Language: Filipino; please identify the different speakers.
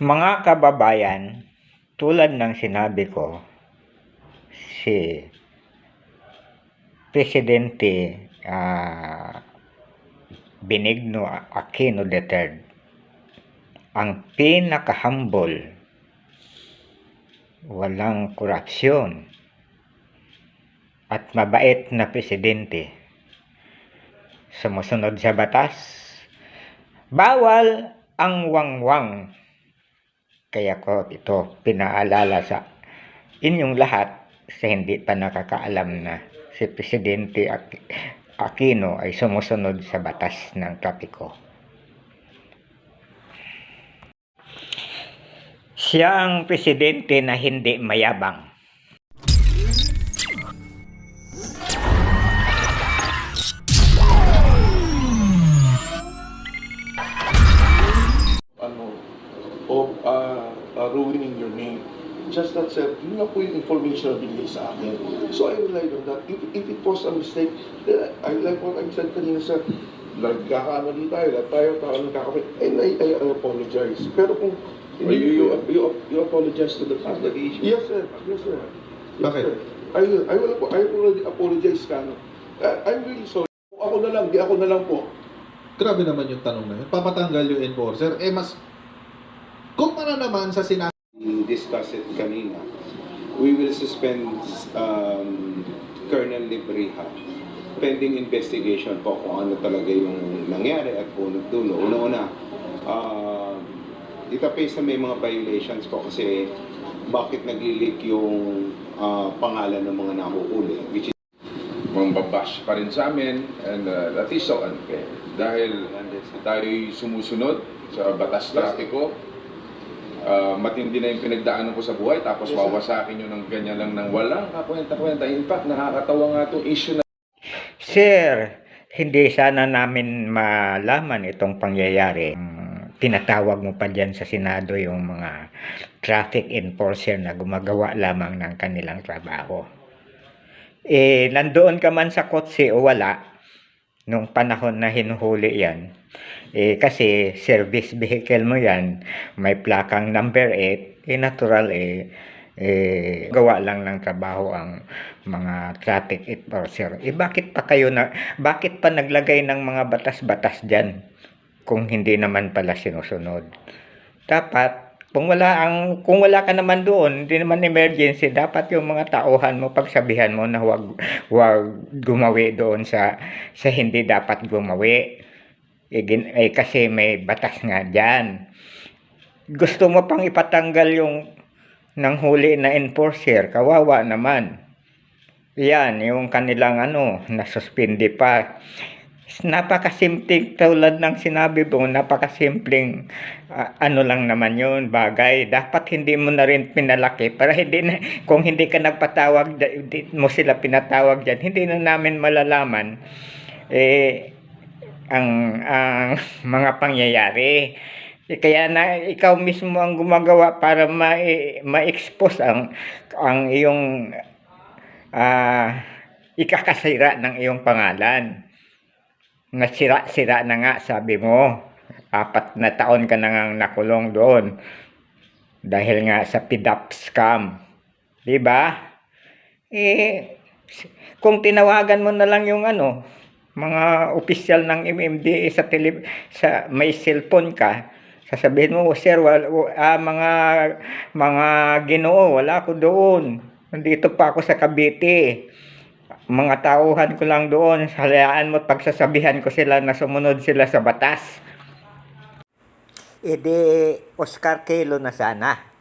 Speaker 1: Mga kababayan, tulad ng sinabi ko, si Presidente ah, Benigno Aquino III ang pinaka-humble, walang korupsyon, at mabait na presidente. Sumusunod sa batas, bawal ang wangwang. Kaya ko ito pinaalala sa inyong lahat sa hindi pa nakakaalam na si Presidente Aqu- Aquino ay sumusunod sa batas ng trapiko. Siya ang presidente na hindi mayabang.
Speaker 2: Just that, sir, yun nga po yung information na binigay sa akin. So I relied on that. If, if it was a mistake, then I like what I said kanina, sir, nagkakamali tayo, lahat tayo, tayo nagkakamali, and I, I, I apologize. Pero kung
Speaker 3: Or you, you, you, you apologize to the public.
Speaker 2: Yes, sir. Yes, sir. Yes,
Speaker 3: Bakit?
Speaker 2: sir. I will, I will, I already apologize ka. no? I, I'm really sorry. Kung ako na lang, di ako na lang po.
Speaker 4: Grabe naman yung tanong na yun. Papatanggal yung enforcer. Eh mas, kumpara naman sa sinabi
Speaker 3: We discussed it kanina. We will suspend um, Colonel Libriha pending investigation po kung ano talaga yung nangyari at punot dulo. Una-una, uh, itapes na may mga violations po kasi bakit nagli-leak yung ah, pangalan ng mga nahuhuli which is
Speaker 5: mambabash pa rin sa amin and uh, that is so unfair. Dahil tayo'y sumusunod sa batas trapiko, uh, matindi na yung pinagdaanan ko sa buhay, tapos
Speaker 2: Yes,
Speaker 5: wawasakin nyo ng ganyan lang ng walang kakwenta-kwenta. In fact, nakakatawa nga itong issue na
Speaker 1: Sir, hindi sana namin malaman itong pangyayari. Mm, Tinatawag mo pa dyan sa Senado yung mga traffic enforcer na gumagawa lamang ng kanilang trabaho. Eh, nandoon ka man sa kotse o wala, nung panahon na hinuhuli yan, eh, kasi service vehicle mo yan, may plakang number 8, eh, natural eh, eh, gawa lang ng trabaho ang mga traffic enforcer. Eh, bakit pa kayo na, bakit pa naglagay ng mga batas-batas dyan kung hindi naman pala sinusunod? Dapat, kung wala ang kung wala ka naman doon, hindi naman emergency, dapat yung mga tauhan mo pagsabihan mo na huwag huwag gumawi doon sa sa hindi dapat gumawi. Eh, eh, kasi may batas nga diyan. Gusto mo pang ipatanggal yung ng huli na enforcer, kawawa naman. Yan, yung kanilang ano, nasuspindi pa. Napakasimpleng tulad ng sinabi mo, napakasimpleng ah, ano lang naman yun, bagay. Dapat hindi mo na rin pinalaki para hindi na, kung hindi ka nagpatawag, hindi mo sila pinatawag dyan, hindi na namin malalaman eh, ang, ang mga pangyayari. Eh, Kaya na ikaw mismo ang gumagawa para ma- ma-expose ang ang iyong ah ikakasira ng iyong pangalan. Nasira-sira na nga sabi mo. Apat na taon ka na ngang nakulong doon. Dahil nga sa PIDAP scam. Di ba? Eh, kung tinawagan mo na lang yung ano, mga opisyal ng MMDA sa tele, sa may cellphone ka, sasabihin mo, "Oh, sir, wal, wa- ah, mga mga Ginoo, wala ako doon. Nandito pa ako sa Cavite. Mga tauhan ko lang doon. Halayaan mo pagsasabihan ko sila na sumunod sila sa batas. E di, Oscar Kelo na sana.